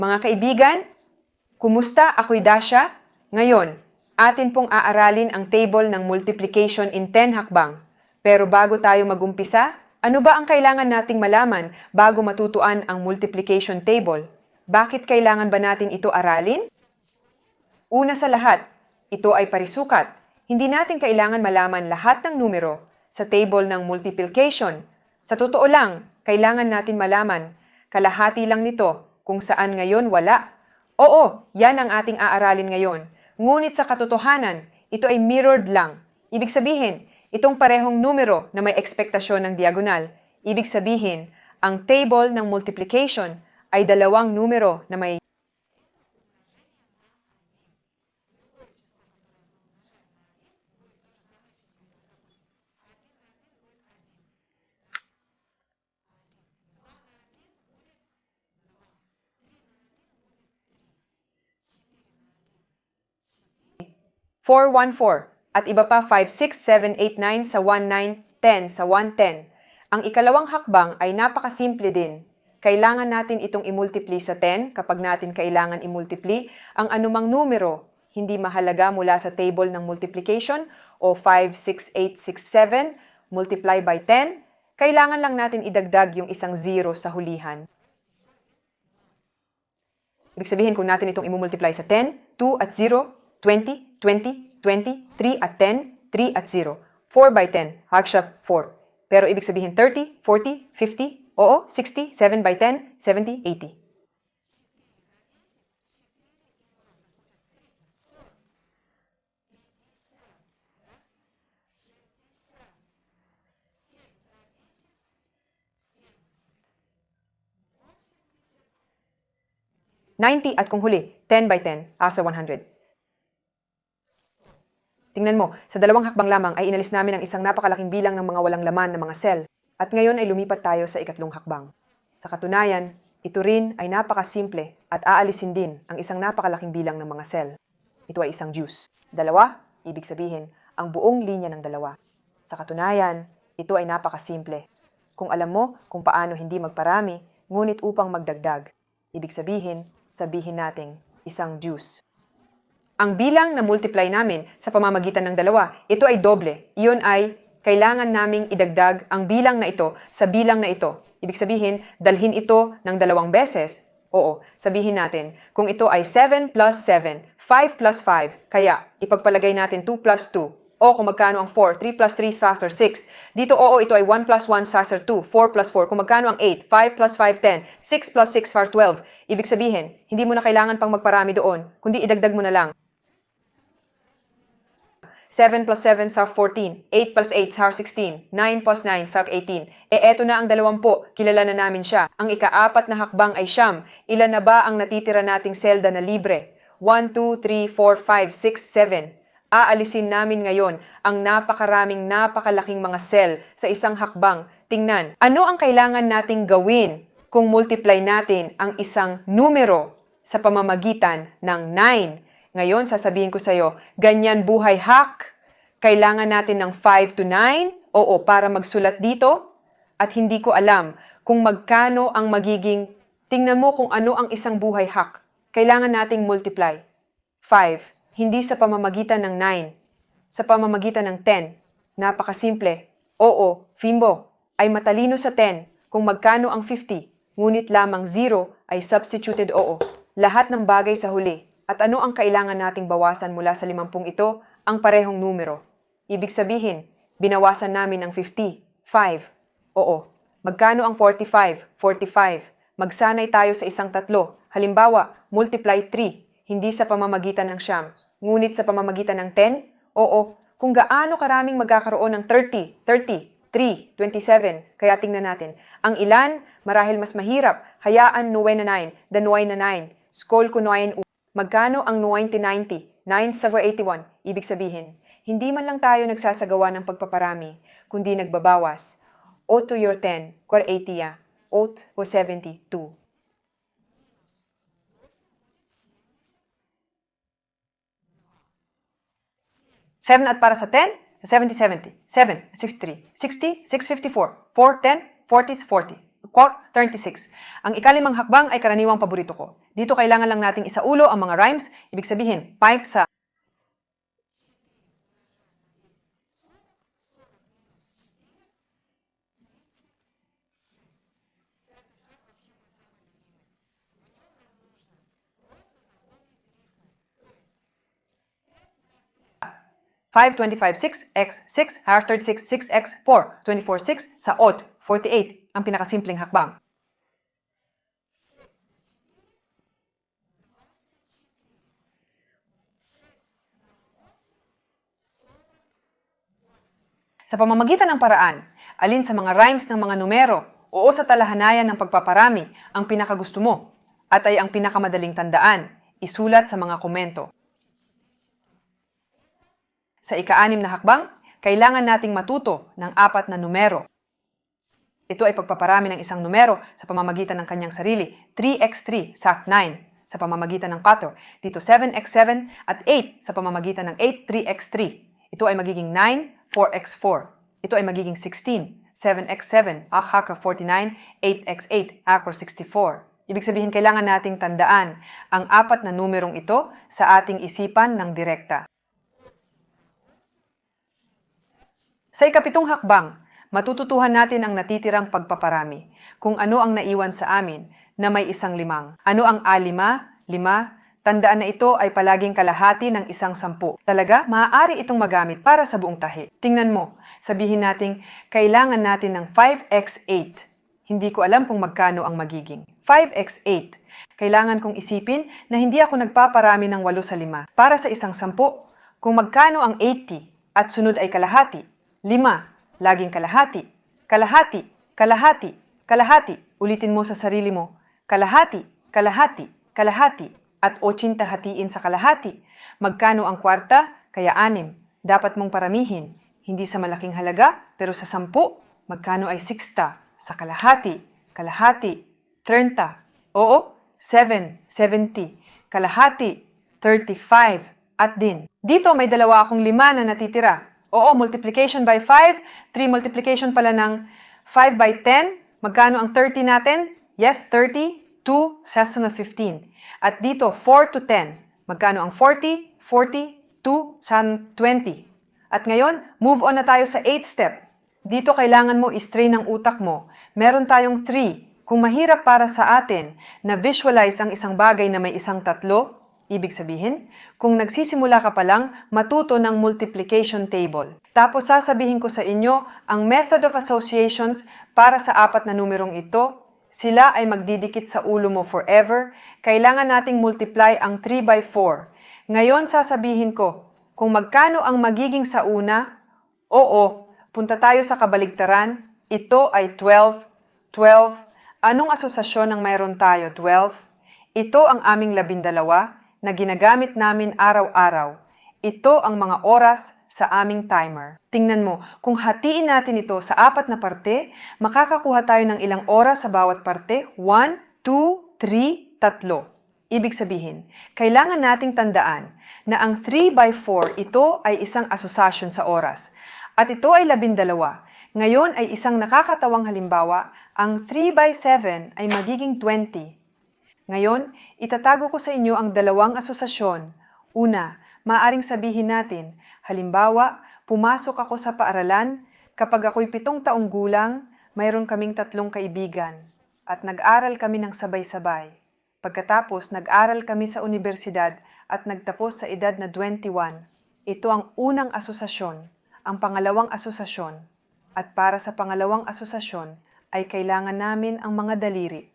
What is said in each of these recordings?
Mga kaibigan, kumusta? Ako'y Dasha. Ngayon, atin pong aaralin ang table ng multiplication in 10 hakbang. Pero bago tayo magumpisa, ano ba ang kailangan nating malaman bago matutuan ang multiplication table? Bakit kailangan ba natin ito aralin? Una sa lahat, ito ay parisukat. Hindi natin kailangan malaman lahat ng numero sa table ng multiplication. Sa totoo lang, kailangan natin malaman kalahati lang nito kung saan ngayon wala. Oo, yan ang ating aaralin ngayon. Ngunit sa katotohanan, ito ay mirrored lang. Ibig sabihin, itong parehong numero na may ekspektasyon ng diagonal. Ibig sabihin, ang table ng multiplication ay dalawang numero na may Four, one, four, at iba pa 5, 6, 7, 8, 9 sa 1, 9, 10 sa 1, 10. Ang ikalawang hakbang ay napakasimple din. Kailangan natin itong imultiply sa 10 kapag natin kailangan imultiply ang anumang numero, hindi mahalaga mula sa table ng multiplication o 5, 6, 8, 6, 7, multiply by 10, kailangan lang natin idagdag yung isang zero sa hulihan. Ibig sabihin, kung natin itong imumultiply sa 10, 2 at 0, 20, 20, 20, 3 at 10, 3 at 0. 4 by 10, hagsha 4. Pero ibig sabihin 30, 40, 50, oo, 60, 7 by 10, 70, 80. Ninety at kung huli, 10 by 10, asa 100. Tingnan mo, sa dalawang hakbang lamang ay inalis namin ang isang napakalaking bilang ng mga walang laman na mga cell. At ngayon ay lumipat tayo sa ikatlong hakbang. Sa katunayan, ito rin ay napakasimple at aalisin din ang isang napakalaking bilang ng mga cell. Ito ay isang juice. Dalawa, ibig sabihin, ang buong linya ng dalawa. Sa katunayan, ito ay napakasimple. Kung alam mo kung paano hindi magparami, ngunit upang magdagdag. Ibig sabihin, sabihin nating isang juice. Ang bilang na multiply namin sa pamamagitan ng dalawa, ito ay doble. Iyon ay kailangan naming idagdag ang bilang na ito sa bilang na ito. Ibig sabihin, dalhin ito ng dalawang beses. Oo, sabihin natin, kung ito ay 7 plus 7, 5 plus 5, kaya ipagpalagay natin 2 plus 2. O kung magkano ang 4, 3 plus 3 sasser 6. Dito oo, ito ay 1 plus 1 sasser 2, 4 plus 4. Kung magkano ang 8, 5 plus 5, 10, 6 plus 6 far 12. Ibig sabihin, hindi mo na kailangan pang magparami doon, kundi idagdag mo na lang. 7 plus 7 sa 14, 8 plus 8 sa 16, 9 plus 9 sa 18. E eto na ang 20, kilala na namin siya. Ang ikaapat na hakbang ay siyam. Ilan na ba ang natitira nating selda na libre? 1, 2, 3, 4, 5, 6, 7. Aalisin namin ngayon ang napakaraming napakalaking mga cell sa isang hakbang. Tingnan, ano ang kailangan nating gawin kung multiply natin ang isang numero sa pamamagitan ng 9? Ngayon, sasabihin ko sa iyo, ganyan buhay hack. Kailangan natin ng 5 to 9, oo, para magsulat dito. At hindi ko alam kung magkano ang magiging, tingnan mo kung ano ang isang buhay hack. Kailangan nating multiply. 5, hindi sa pamamagitan ng 9, sa pamamagitan ng 10. Napakasimple. Oo, Fimbo, ay matalino sa 10 kung magkano ang 50, ngunit lamang 0 ay substituted oo. Lahat ng bagay sa huli at ano ang kailangan nating bawasan mula sa limampung ito? Ang parehong numero. Ibig sabihin, binawasan namin ang 50, 5. Oo. Magkano ang 45, 45? Magsanay tayo sa isang tatlo. Halimbawa, multiply 3, hindi sa pamamagitan ng siyam, ngunit sa pamamagitan ng 10? Oo. Kung gaano karaming magkakaroon ng 30, 30, 3, 27. Kaya tingnan natin. Ang ilan, marahil mas mahirap. Hayaan 9 na 9, the 9 na 9. Skol ko 9 Magkano ang 90-90? 9 sa 81. Ibig sabihin, hindi man lang tayo nagsasagawa ng pagpaparami, kundi nagbabawas. O to your 10, kwa 80 ya. Ot ko 72. Seven at para sa 10, 70, 70. 7, 63. 60, 654. 4, 10, 40 40. Quote, 36. Ang ikalimang hakbang ay karaniwang paborito ko. Dito kailangan lang nating isaulo ang mga rhymes, ibig sabihin, pipe sa Five twenty-five six x six hash thirty-six six x four twenty-four six sa forty-eight ang pinakasimpleng hakbang. Sa pamamagitan ng paraan, alin sa mga rhymes ng mga numero o sa talahanayan ng pagpaparami ang pinakagusto mo at ay ang pinakamadaling tandaan, isulat sa mga komento. Sa ika-anim na hakbang, kailangan nating matuto ng apat na numero. Ito ay pagpaparami ng isang numero sa pamamagitan ng kanyang sarili, 3x3 sa 9 sa pamamagitan ng pattern, dito 7x7 at 8 sa pamamagitan ng 8 3x3. Ito ay magiging 9 4x4. Ito ay magiging 16 7x7 akaka 49 8x8 akor 64. Ibig sabihin kailangan nating tandaan ang apat na numerong ito sa ating isipan ng direkta. Sa ikapitong hakbang, matututuhan natin ang natitirang pagpaparami, kung ano ang naiwan sa amin na may isang limang. Ano ang alima, lima, tandaan na ito ay palaging kalahati ng isang sampu. Talaga, maaari itong magamit para sa buong tahi. Tingnan mo, sabihin nating kailangan natin ng 5x8. Hindi ko alam kung magkano ang magiging. 5x8. Kailangan kong isipin na hindi ako nagpaparami ng 8 sa 5 para sa isang sampu. Kung magkano ang 80 at sunod ay kalahati, Lima, laging kalahati. Kalahati, kalahati, kalahati. Ulitin mo sa sarili mo. Kalahati, kalahati, kalahati. At 80 hatiin sa kalahati. Magkano ang kwarta? Kaya anim. Dapat mong paramihin. Hindi sa malaking halaga, pero sa sampu. Magkano ay 60 sa kalahati? Kalahati, 30. Oo, 7, 70. Kalahati, 35. At din. Dito may dalawa akong lima na natitira. Oo, multiplication by 5. 3 multiplication pala ng 5 by 10. Magkano ang 30 natin? Yes, 30. 2 sa na 15. At dito, 4 to 10. Magkano ang 40? 40. 2 sa 20. At ngayon, move on na tayo sa 8 step. Dito kailangan mo i-strain ang utak mo. Meron tayong 3. Kung mahirap para sa atin na visualize ang isang bagay na may isang tatlo, Ibig sabihin, kung nagsisimula ka pa lang, matuto ng multiplication table. Tapos sasabihin ko sa inyo ang method of associations para sa apat na numerong ito. Sila ay magdidikit sa ulo mo forever. Kailangan nating multiply ang 3 by 4. Ngayon sasabihin ko, kung magkano ang magiging sa una, oo, punta tayo sa kabaligtaran. Ito ay 12. 12. Anong asosasyon ng mayroon tayo? 12. Ito ang aming labindalawa na ginagamit namin araw-araw. Ito ang mga oras sa aming timer. Tingnan mo, kung hatiin natin ito sa apat na parte, makakakuha tayo ng ilang oras sa bawat parte. 1, 2, 3, tatlo. Ibig sabihin, kailangan nating tandaan na ang 3 by 4 ito ay isang asosasyon sa oras. At ito ay labindalawa. Ngayon ay isang nakakatawang halimbawa, ang 3 by 7 ay magiging 20 ngayon, itatago ko sa inyo ang dalawang asosasyon. Una, maaring sabihin natin, halimbawa, pumasok ako sa paaralan, kapag ako'y pitong taong gulang, mayroon kaming tatlong kaibigan, at nag-aral kami ng sabay-sabay. Pagkatapos, nag-aral kami sa universidad at nagtapos sa edad na 21. Ito ang unang asosasyon, ang pangalawang asosasyon. At para sa pangalawang asosasyon, ay kailangan namin ang mga daliri.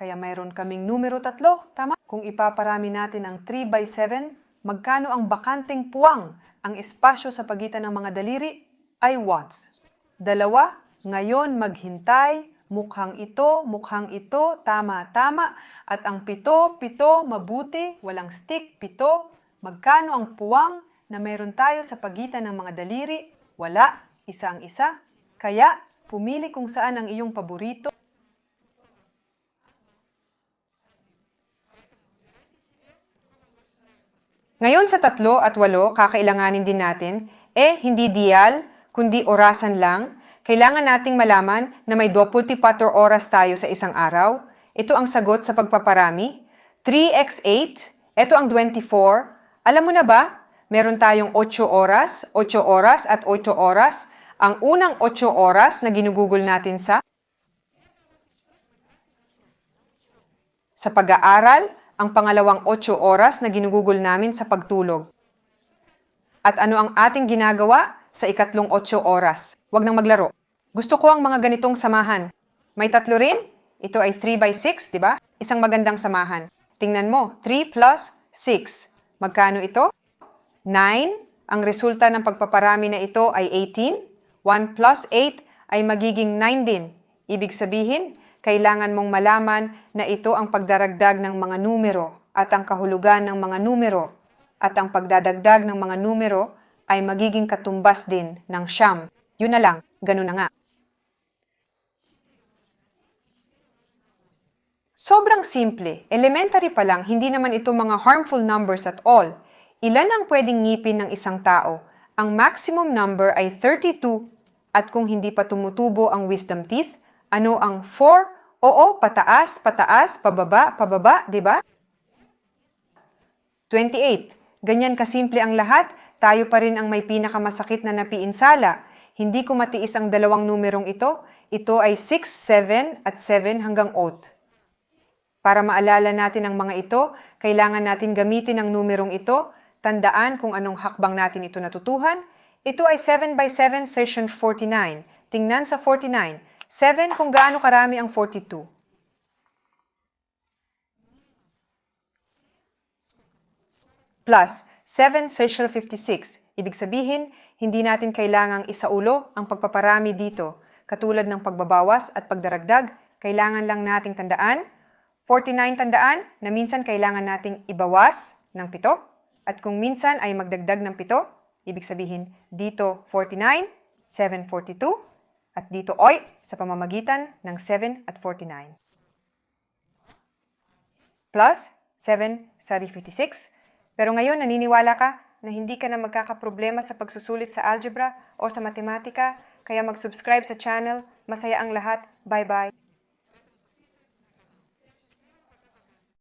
Kaya mayroon kaming numero tatlo, tama? Kung ipaparami natin ang 3 by 7, magkano ang bakanting puwang? Ang espasyo sa pagitan ng mga daliri ay watts. Dalawa, ngayon maghintay, mukhang ito, mukhang ito, tama, tama. At ang pito, pito, mabuti, walang stick, pito. Magkano ang puwang na mayroon tayo sa pagitan ng mga daliri? Wala, isa ang isa. Kaya, pumili kung saan ang iyong paborito. Ngayon sa tatlo at walo, kakailanganin din natin, eh, hindi dial, kundi orasan lang. kailangan nating malaman na may 24 oras tayo sa isang araw. Ito ang sagot sa pagpaparami. 3x8, ito ang 24. Alam mo na ba, meron tayong 8 oras, 8 oras at 8 oras. Ang unang 8 oras na ginugugol natin sa sa pag-aaral, ang pangalawang 8 oras na ginugugol namin sa pagtulog. At ano ang ating ginagawa sa ikatlong 8 oras? Huwag nang maglaro. Gusto ko ang mga ganitong samahan. May tatlo rin? Ito ay 3 by 6, di ba? Isang magandang samahan. Tingnan mo, 3 plus 6. Magkano ito? 9. Ang resulta ng pagpaparami na ito ay 18. 1 plus 8 ay magiging 9 din. Ibig sabihin, kailangan mong malaman na ito ang pagdaragdag ng mga numero at ang kahulugan ng mga numero at ang pagdadagdag ng mga numero ay magiging katumbas din ng siyam. Yun na lang, ganun na nga. Sobrang simple. Elementary pa lang, hindi naman ito mga harmful numbers at all. Ilan ang pwedeng ngipin ng isang tao? Ang maximum number ay 32 at kung hindi pa tumutubo ang wisdom teeth, ano ang 4? Oo, pataas, pataas, pababa, pababa, di ba? 28. Ganyan kasimple ang lahat, tayo pa rin ang may pinakamasakit na napiinsala. Hindi ko matiis ang dalawang numerong ito. Ito ay 6, 7 at 7 hanggang 8. Para maalala natin ang mga ito, kailangan natin gamitin ang numerong ito, tandaan kung anong hakbang natin ito natutuhan. Ito ay 7 by 7 session 49. Tingnan sa 49. 7 kung gaano karami ang 42. Plus 7 session 56. Ibig sabihin, hindi natin kailangang isaulo ang pagpaparami dito. Katulad ng pagbabawas at pagdaragdag, kailangan lang nating tandaan 49 tandaan na minsan kailangan nating ibawas ng pito at kung minsan ay magdagdag ng pito, ibig sabihin dito 49, 742 at dito oy sa pamamagitan ng 7 at 49. Plus 7 sa 56. Pero ngayon naniniwala ka na hindi ka na magkakaproblema sa pagsusulit sa algebra o sa matematika, kaya mag-subscribe sa channel. Masaya ang lahat. Bye-bye!